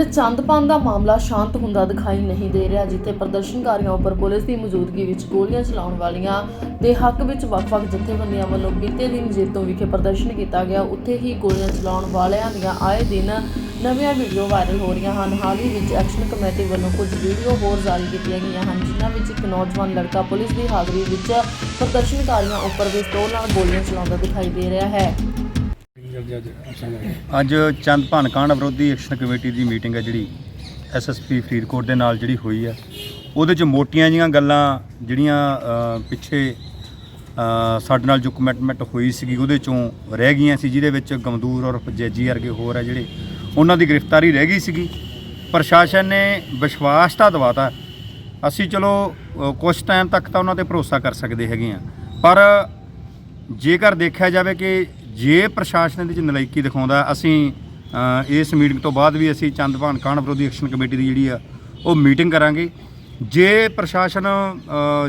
ਪਿੰਡ ਚੰਦਪਾਨ ਦਾ ਮਾਮਲਾ ਸ਼ਾਂਤ ਹੁੰਦਾ ਦਿਖਾਈ ਨਹੀਂ ਦੇ ਰਿਹਾ, ਜਿੱਥੇ ਪ੍ਰਦਰਸ਼ਨਕਾਰੀਆਂ ਉੱਪਰ ਪੁਲਿਸ ਦੀ ਮੌਜੂਦਗੀ ਵਿੱਚ ਗੋਲੀਆਂ ਚਲਾਉਣ ਵਾਲੀਆਂ ਦੇ ਹੱਕ ਵਿੱਚ ਵੱਖ-ਵੱਖ ਜਥੇਬੰਦੀਆਂ ਵੱਲੋਂ ਬੀਤੇ ਦਿਨ ਜੇਤੋਂ ਵਿਖੇ ਪ੍ਰਦਰਸ਼ਨ ਕੀਤਾ ਗਿਆ। ਉੱਥੇ ਹੀ ਗੋਲੀਆਂ ਚਲਾਉਣ ਵਾਲਿਆਂ ਦੀਆਂ ਆਏ ਦਿਨ ਨਵੀਆਂ ਵੀਡੀਓ ਵਾਇਰਲ ਹੋ ਰਹੀਆਂ ਹਨ। ਹਾਲ ਹੀ ਵਿੱਚ ਐਕਸ਼ਨ ਕਮੇਟੀ ਵੱਲੋਂ ਕੁਝ ਵੀਡੀਓ ਹੋਰ ਜਾਰੀ ਕੀਤੀਆਂ ਗਈਆਂ ਹਨ, ਜਿਨ੍ਹਾਂ ਵਿੱਚ ਇੱਕ ਨੌਜਵਾਨ ਲੜਕਾ ਪੁਲਿਸ ਦੀ ਹਾਜ਼ਰੀ ਵਿੱਚ ਪ੍ਰਦਰਸ਼ਨਕਾਰੀਆਂ ਉੱਪਰ ਪਿਸਤੌਲ ਨਾਲ ਗੋਲੀਆਂ ਚਲਾਉਂਦਾ ਦਿਖਾਈ ਦੇ ਰਿਹਾ ਹੈ। ਅੱਜ ਚੰਦ ਭਾਨ ਕਾਂਡ ਵਿਰੋਧੀ ਐਕਸ਼ਨ ਕਮੇਟੀ ਦੀ ਮੀਟਿੰਗ ਹੈ ਜਿਹੜੀ ਐਸਐਸਪੀ ਫਰੀਦਕੋਟ ਦੇ ਨਾਲ ਜਿਹੜੀ ਹੋਈ ਹੈ। ਉਹਦੇ 'ਚ ਮੋਟੀਆਂ ਜੀਆਂ ਗੱਲਾਂ ਜਿਹੜੀਆਂ ਅ, ਪਿੱਛੇ ਅ, ਸਾਡੇ ਨਾਲ ਜੋ ਕਮਿਟਮੈਂਟ ਹੋਈ ਸੀਗੀ ਉਹਦੇ 'ਚੋਂ ਰਹਿ ਗਈਆਂ ਸੀ ਜਿਹਦੇ ਵਿੱਚ ਗਮਦੂਰ ਔਰ ਜੈਜੀ ਵਰਗੇ ਹੋਰ ਹੈ ਜਿਹੜੇ ਉਹਨਾਂ ਦੀ ਗ੍ਰਿਫਤਾਰੀ ਰਹਿ ਗਈ ਸੀਗੀ। ਪ੍ਰਸ਼ਾਸਨ ਨੇ ਵਿਸ਼ਵਾਸ ਤਾਂ ਦਿਵਾਤਾ। ਅਸੀਂ ਚਲੋ ਅ, ਕੁਛ ਟਾਈਮ ਤੱਕ ਤਾਂ ਉਹਨਾਂ ਤੇ ਭਰੋਸਾ ਕਰ ਸਕਦੇ ਹੈਗੇ ਆ ਪਰ ਜੇਕਰ ਦੇਖਿਆ ਜਾਵੇ ਕਿ ਜੇ ਪ੍ਰਸ਼ਾਸਨ ਇਹਦੇ ਵਿੱਚ ਨਲਾਇਕੀ ਦਿਖਾਉਂਦਾ ਅਸੀਂ ਇਸ ਮੀਟਿੰਗ ਤੋਂ ਬਾਅਦ ਵੀ ਅਸੀਂ ਚੰਦਪਾਨ ਕਾਂਡ ਵਿਰੋਧੀ ਐਕਸ਼ਨ ਕਮੇਟੀ ਦੀ ਜਿਹੜੀ ਆ ਉਹ ਮੀਟਿੰਗ ਕਰਾਂਗੇ। ਜੇ ਪ੍ਰਸ਼ਾਸਨ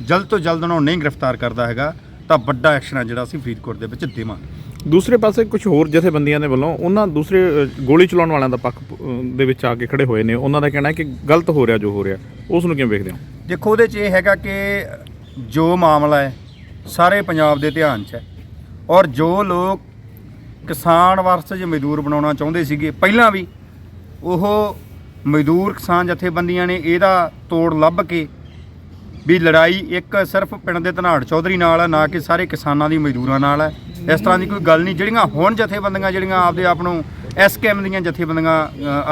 ਜਲਦ ਤੋਂ ਜਲਦ ਉਹਨਾਂ ਨੂੰ ਨਹੀਂ ਗ੍ਰਿਫਤਾਰ ਕਰਦਾ ਹੈਗਾ ਤਾਂ ਵੱਡਾ ਐਕਸ਼ਨ ਆ ਜਿਹੜਾ ਅਸੀਂ ਫਰੀਦਕੋਟ ਦੇ ਵਿੱਚ ਦੇਵਾਂਗੇ। ਦੂਸਰੇ ਪਾਸੇ ਕੁਝ ਹੋਰ ਜਥੇਬੰਦੀਆਂ ਦੇ ਵੱਲੋਂ ਉਹਨਾਂ ਦੂਸਰੇ ਗੋਲੀ ਚਲਾਉਣ ਵਾਲਿਆਂ ਦਾ ਪੱਖ ਦੇ ਵਿੱਚ ਆ ਕੇ ਖੜੇ ਹੋਏ ਨੇ। ਉਹਨਾਂ ਦਾ ਕਹਿਣਾ ਹੈ ਕਿ ਗਲਤ ਹੋ ਰਿਹਾ ਜੋ ਹੋ ਰਿਹਾ। ਉਸ ਨੂੰ ਕਿਵੇਂ ਵੇਖਦੇ ਹੋ? ਦੇਖੋ ਉਹਦੇ 'ਚ ਇਹ ਹੈਗਾ ਕਿ ਜੋ ਮਾਮਲਾ ਹੈ ਸਾਰੇ ਪੰਜਾਬ ਦੇ ਧਿਆਨ 'ਚ ਹੈ। ਔਰ ਜੋ ਲੋਕ ਕਿਸਾਨ ਵਰਸਜ ਮਜ਼ਦੂਰ ਬਣਾਉਣਾ ਚਾਹੁੰਦੇ ਸੀਗੇ। ਪਹਿਲਾਂ ਵੀ ਉਹ ਮਜ਼ਦੂਰ ਕਿਸਾਨ ਜਥੇਬੰਦੀਆਂ ਨੇ ਇਹਦਾ ਤੋੜ ਲੱਭ ਕੇ ਵੀ ਲੜਾਈ ਇੱਕ ਸਿਰਫ ਪਿੰਡ ਦੇ ਧਨਾੜ ਚੌਧਰੀ ਨਾਲ ਹੈ ਨਾ ਕਿ ਸਾਰੇ ਕਿਸਾਨਾਂ ਦੀ ਮਜ਼ਦੂਰਾਂ ਨਾਲ ਹੈ ਇਸ ਤਰ੍ਹਾਂ ਦੀ ਕੋਈ ਗੱਲ ਨਹੀਂ। ਜਿਹੜੀਆਂ ਹੁਣ ਜਥੇਬੰਦੀਆਂ, ਜਿਹੜੀਆਂ ਆਪਦੇ ਆਪ ਨੂੰ ਐਸਕੇਐਮ ਦੀਆਂ ਜਥੇਬੰਦੀਆਂ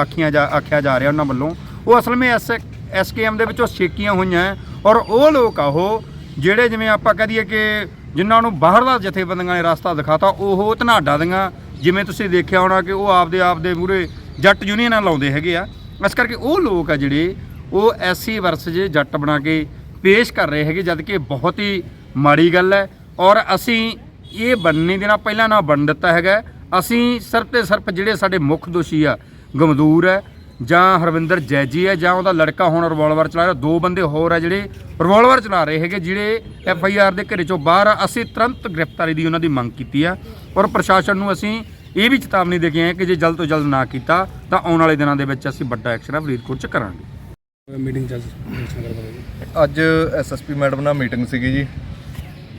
ਆਖੀਆਂ ਜਾ, ਆਖਿਆ ਜਾ ਰਿਹਾ ਉਹਨਾਂ ਵੱਲੋਂ, ਉਹ ਅਸਲ ਵਿੱਚ ਐਸ ਐਸਕੇਐਮ ਦੇ ਵਿੱਚੋਂ ਛੇਕੀਆਂ ਹੋਈਆਂ ਹੈ ਔਰ ਉਹ ਲੋਕ ਆ ਉਹ, ਜਿਹੜੇ ਜਿਵੇਂ ਆਪਾਂ ਕਹਦੀਏ ਕਿ ਜਿਨ੍ਹਾਂ ਨੂੰ ਬਾਹਰਲਾ ਜਥੇਬੰਦੀਆਂ ਨੇ ਰਸਤਾ ਦਿਖਾਤਾ, ਉਹ ਧਨਾਡਾ ਦੀਆਂ, ਜਿਵੇਂ ਤੁਸੀਂ ਦੇਖਿਆ ਹੋਣਾ ਕਿ ਉਹ ਆਪਦੇ ਆਪ ਦੇ ਮੂਰੇ ਜੱਟ ਯੂਨੀਅਨਾਂ ਲਾਉਂਦੇ ਹੈਗੇ ਆ। ਇਸ ਕਰਕੇ ਉਹ ਲੋਕ ਆ ਜਿਹੜੇ, ਉਹ ਐਸੀ ਵਰਸ ਜੇ ਜੱਟ ਬਣਾ ਕੇ ਪੇਸ਼ ਕਰ ਰਹੇ ਹੈਗੇ ਜਦ ਕਿ ਬਹੁਤ ਹੀ ਮਾੜੀ ਗੱਲ ਹੈ। ਔਰ ਅਸੀਂ ਇਹ ਬੰਨੀ ਦੇਣਾ ਪਹਿਲਾਂ ਨਾ ਬਣ ਦਿੱਤਾ ਹੈਗਾ। ਅਸੀਂ ਸਿਰਫ ਤੇ ਸਿਰਫ ਜਿਹੜੇ ਸਾਡੇ ਮੁੱਖ ਦੋਸ਼ੀ ਆ, ਗਮਦੂਰ ਹੈ ਜਾਂ ਹਰਵਿੰਦਰ ਜੈਜੀ ਹੈ ਜਾਂ ਉਹਦਾ ਲੜਕਾ ਹੁਣ ਰਿਵਾਲਵਰ ਚਲਾ ਰਿਹਾ ਦੋ ਬੰਦੇ ਹੋਰ ਆ ਜਿਹੜੇ ਰਿਵਾਲਵਰ ਚਲਾ ਰਹੇ ਹੈਗੇ ਜਿਹੜੇ ਐਫ ਆਈ ਆਰ ਦੇ ਘਰੇ ਚੋਂ ਬਾਹਰ ਆ। ਅਸੀਂ ਤੁਰੰਤ ਗ੍ਰਿਫਤਾਰੀ ਦੀ ਉਹਨਾਂ ਦੀ ਮੰਗ ਕੀਤੀ ਆ ਔਰ ਪ੍ਰਸ਼ਾਸਨ ਨੂੰ ਅਸੀਂ ਇਹ ਵੀ ਚੇਤਾਵਨੀ ਦੇ ਕੇ ਆਏ ਕਿ ਜੇ ਜਲਦ ਤੋਂ ਜਲਦ ਨਾ ਕੀਤਾ ਤਾਂ ਆਉਣ ਵਾਲੇ ਦਿਨਾਂ ਦੇ ਵਿੱਚ ਅਸੀਂ ਵੱਡਾ ਐਕਸ਼ਨ ਆ ਫਰੀਦਕੋਟ 'ਚ ਕਰਾਂਗੇ। ਮੀਟਿੰਗ ਚੱਲ ਰਹੀ ਅੱਜ ਐਸਐਸਪੀ ਮੈਡਮ ਨਾਲ ਮੀਟਿੰਗ ਸੀਗੀ ਜੀ।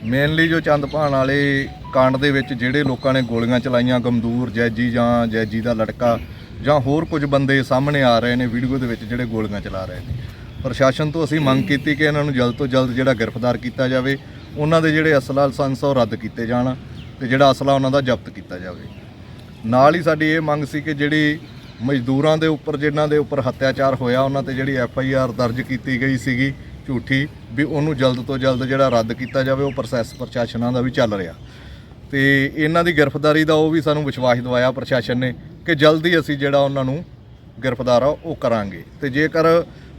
ਮੇਨਲੀ ਜੋ ਚੰਦਪਾਣ ਵਾਲੇ ਕਾਂਡ ਦੇ ਵਿੱਚ ਜਿਹੜੇ ਲੋਕਾਂ ਨੇ ਗੋਲੀਆਂ ਚਲਾਈਆਂ ਗਮਦੂਰ ਜੈਜੀ ਜਾਂ ਜੈਜੀ ਦਾ ਲੜਕਾ ਜਾਂ ਹੋਰ ਕੁਝ ਬੰਦੇ ਸਾਹਮਣੇ ਆ ਰਹੇ ਨੇ ਵੀਡੀਓ ਦੇ ਵਿੱਚ ਜਿਹੜੇ ਗੋਲੀਆਂ ਚਲਾ ਰਹੇ ਨੇ। ਪ੍ਰਸ਼ਾਸਨ ਤੋਂ ਅਸੀਂ ਮੰਗ ਕੀਤੀ ਕਿ ਇਹਨਾਂ ਨੂੰ ਜਲਦ ਤੋਂ ਜਲਦ ਜਿਹੜਾ ਗ੍ਰਿਫਤਾਰ ਕੀਤਾ ਜਾਵੇ, ਉਹਨਾਂ ਦੇ ਜਿਹੜੇ ਅਸਲਾ ਲਾਇਸੈਂਸ ਆ ਉਹ ਰੱਦ ਕੀਤੇ ਜਾਣ ਤੇ ਜਿਹੜਾ ਅਸਲਾ ਉਹਨਾਂ ਦਾ ਜ਼ਬਤ ਕੀਤਾ ਜਾਵੇ। ਨਾਲ ਹੀ ਸਾਡੀ ਇਹ ਮੰਗ ਸੀ ਕਿ ਜਿਹੜੀ ਮਜ਼ਦੂਰਾਂ ਦੇ ਉੱਪਰ, ਜਿਨ੍ਹਾਂ ਦੇ ਉੱਪਰ ਹੱਤਿਆਚਾਰ ਹੋਇਆ, ਉਹਨਾਂ ਤੇ ਜਿਹੜੀ ਐਫ ਆਈ ਆਰ ਦਰਜ ਕੀਤੀ ਗਈ ਸੀਗੀ ਝੂਠੀ, ਵੀ ਉਹਨੂੰ ਜਲਦ ਤੋਂ ਜਲਦ ਜਿਹੜਾ ਰੱਦ ਕੀਤਾ ਜਾਵੇ, ਉਹ ਪ੍ਰੋਸੈਸ ਪ੍ਰਸ਼ਾਸਨਾਂ ਦਾ ਵੀ ਚੱਲ ਰਿਹਾ। ਤੇ ਇਹਨਾਂ ਦੀ ਗ੍ਰਿਫਤਾਰੀ ਦਾ ਉਹ ਵੀ ਸਾਨੂੰ ਵਿਸ਼ਵਾਸ ਦਿਵਾਇਆ ਪ੍ਰਸ਼ਾਸਨ ਨੇ ਕਿ ਜਲਦੀ ਅਸੀਂ ਜਿਹੜਾ ਉਹਨਾਂ ਨੂੰ ਗ੍ਰਿਫਤਾਰ ਆ, ਉਹ ਕਰਾਂਗੇ। ਤੇ ਜੇਕਰ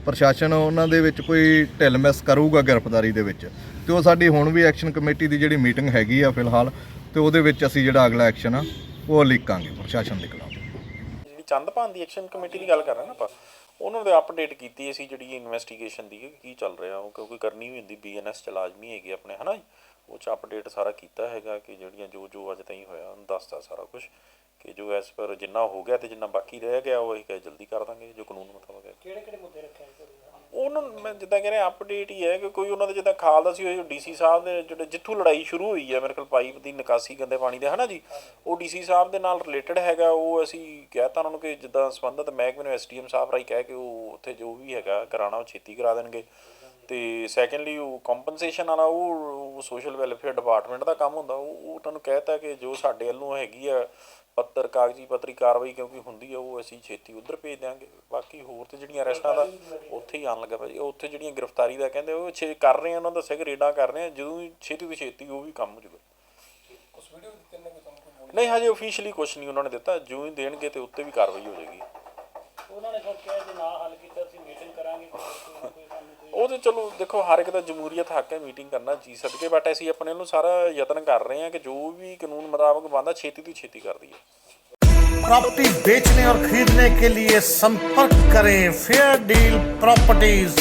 ਪ੍ਰਸ਼ਾਸਨ ਉਹਨਾਂ ਦੇ ਵਿੱਚ ਕੋਈ ਢਿੱਲ ਮਿਸ ਕਰੂਗਾ ਗ੍ਰਿਫਤਾਰੀ ਦੇ ਵਿੱਚ, ਤੇ ਉਹ ਸਾਡੀ ਹੁਣ ਵੀ ਐਕਸ਼ਨ ਕਮੇਟੀ ਦੀ ਜਿਹੜੀ ਮੀਟਿੰਗ ਹੈਗੀ ਆ ਫਿਲਹਾਲ, ਤੇ ਉਹਦੇ ਵਿੱਚ ਅਸੀਂ ਜਿਹੜਾ ਅਗਲਾ ਐਕਸ਼ਨ ਆ, ਉਹ ਲਿਖਾਂਗੇ ਪ੍ਰਸ਼ਾਸਨ ਦੇ ਖਿਲਾਫ। ਜਿਹੜੀ ਚੰਦਪਾਨ ਦੀ ਐਕਸ਼ਨ ਕਮੇਟੀ ਦੀ ਗੱਲ ਕਰ ਰਹੇ ਨਾ ਆਪਾਂ, ਉਹਨਾਂ ਦੇ ਅਪਡੇਟ ਕੀਤੀ ਅਸੀਂ ਜਿਹੜੀ ਇਨਵੈਸਟੀਗੇਸ਼ਨ ਦੀ, ਕੀ ਚੱਲ ਰਿਹਾ, ਉਹ ਕਿਉਂਕਿ ਕਰਨੀ ਵੀ ਹੁੰਦੀ ਬੀਐਨਐਸ ਚ ਲਾਜ਼ਮੀ ਹੈਗੀ ਆਪਣੇ, ਹਨਾ ਜੀ? ਉਹ ਚ ਅਪਡੇਟ ਸਾਰਾ ਕੀਤਾ ਹੈਗਾ ਕਿ ਜਿਹੜੀਆਂ ਜੋ ਜੋ ਅੱਜ ਤਾਈਂ ਹੋਇਆ, ਉਹਨੂੰ ਦੱਸਤਾ ਸਾਰਾ ਕੁਝ ਕਿ ਜੋ ਐਸ ਪਰ ਜਿੰਨਾ ਹੋ ਗਿਆ ਤੇ ਜਿੰਨਾ ਬਾਕੀ ਰਹਿ ਗਿਆ ਉਹ ਅਸੀਂ ਕਹੇ ਜਲਦੀ ਕਰ ਦਾਂਗੇ ਜੋ ਕਾਨੂੰਨ ਮੁਤਾਬਕ ਹੈ ਕਿਹੜੇ ਕਿਹੜੇ ਮੁੱਦੇ ਰੱਖੇ ਉਹਨਾਂ ਨੂੰ ਮੈਂ ਜਿੱਦਾਂ ਕਹਿ ਰਿਹਾ ਅਪਡੇਟ ਹੀ ਹੈ ਕਿ ਕੋਈ ਉਹਨਾਂ ਦੇ ਜਿੱਦਾਂ ਖਾਲ ਦਾ ਸੀ ਉਹ ਡੀਸੀ ਸਾਹਿਬ ਦੇ ਜਿਹੜੇ ਜਿੱਥੋਂ ਲੜਾਈ ਸ਼ੁਰੂ ਹੋਈ ਹੈ ਮੇਰੇ ਕੋਲ ਪਾਈਪ ਦੀ ਨਿਕਾਸੀ ਗੰਦੇ ਪਾਣੀ ਦੇ ਹਨਾ ਜੀ? ਉਹ ਡੀਸੀ ਸਾਹਿਬ ਦੇ ਨਾਲ ਰਿਲੇਟਡ ਹੈਗਾ ਉਹ ਅਸੀਂ ਕਹਿਤਾ ਉਹਨਾਂ ਨੂੰ ਕਿ ਜਿੱਦਾਂ ਸੰਬੰਧਿਤ ਮਹਿਕਮੇ ਨੂੰ ਐਸਡੀਐਮ ਸਾਹਿਬ ਰਾਈ ਕਹਿ ਕੇ ਉਹ ਉੱਥੇ ਜੋ ਵੀ ਹੈਗਾ ਕਰਾਣਾ ਉਹ ਛੇਤੀ ਕਰਾ ਦੇਣਗੇ। ਤੇ ਸੈਕੰਡਲੀ ਉਹ ਕੰਪਨਸੇਸ਼ਨ ਵਾਲਾ ਉਹ ਸੋਸ਼ਲ ਵੈਲਫੇਅਰ ਡਿਪਾਰਟਮੈਂਟ ਦਾ ਕੰਮ ਹੁੰਦਾ ਉਹ ਤੁਹਾਨੂੰ ਕਹਿਤਾ ਕਿ ਜੋ ਸਾਡੇ ਵੱਲੋਂ ਹੈਗੀ ਆ ਪੱਤਰ ਕਾਗਜ਼ੀ ਪੱਤਰੀ ਕਾਰਵਾਈ ਕਿਉਂਕਿ ਹੁੰਦੀ ਆ ਉਹ ਅਸੀਂ ਛੇਤੀ ਉਧਰ ਭੇਜ ਦਿਆਂਗੇ। ਬਾਕੀ ਹੋਰ ਤੇ ਜਿਹੜੀਆਂ ਅਰੈਸਟਾਂ ਦਾ ਉੱਥੇ ਹੀ ਆਣ ਲੱਗਾ ਭਾਜੀ। ਉਹ ਉੱਥੇ ਜਿਹੜੀਆਂ ਗ੍ਰਿਫਤਾਰੀ ਦਾ ਕਹਿੰਦੇ ਉਹ ਛੇ ਕਰ ਰਹੇ ਆ ਉਹਨਾਂ ਦਾ ਰੇਡਾਂ ਕਰ ਰਹੇ ਆ ਜਦੋਂ ਹੀ ਛੇਤੀ ਤੋਂ ਛੇਤੀ ਉਹ ਵੀ ਕੰਮ ਹੋ ਨਹੀਂ ਹਜੇ ਅਫੀਸ਼ੀਅਲੀ ਕੁਝ ਨਹੀਂ ਉਹਨਾਂ ਨੇ ਦਿੱਤਾ। ਜਿਉਂ ਹੀ ਦੇਣਗੇ ਤੇ ਉੱਤੇ ਵੀ ਕਾਰਵਾਈ ਹੋ ਜਾਏਗੀ। ਉਹਨਾਂ ਨੇ ਫਿਰ ਕਿਹਾ ਜੇ ਨਾ ਹੱਲ ਕੀਤਾ ਅਸੀਂ ਮੀਟਿੰਗ ਕਰਾਂਗੇ ਕੋਈ ਨਾ ਕੋਈ ਸਾਨੂੰ ਕੋਈ ਉਹ ਤੇ ਚਲੋ ਦੇਖੋ ਹਰ ਇੱਕ ਦਾ ਜਮਹੂਰੀਅਤ ਹੱਕ ਹੈ ਮੀਟਿੰਗ ਕਰਨਾ ਜੀ ਸਦਕੇ ਬਟ ਅਸੀਂ ਆਪਣੇ ਨੂੰ ਸਾਰਾ ਯਤਨ ਕਰ ਰਹੇ ਹਾਂ ਕਿ ਜੋ ਵੀ ਕਾਨੂੰਨ ਮੁਤਾਬਕ ਬੰਦਾ ਛੇਤੀ ਤੋਂ ਛੇਤੀ ਕਰ ਦਈਏ प्रॉपर्टी बेचने और खरीदने के लिए संपर्क करें फेयर डील प्रॉपर्टीज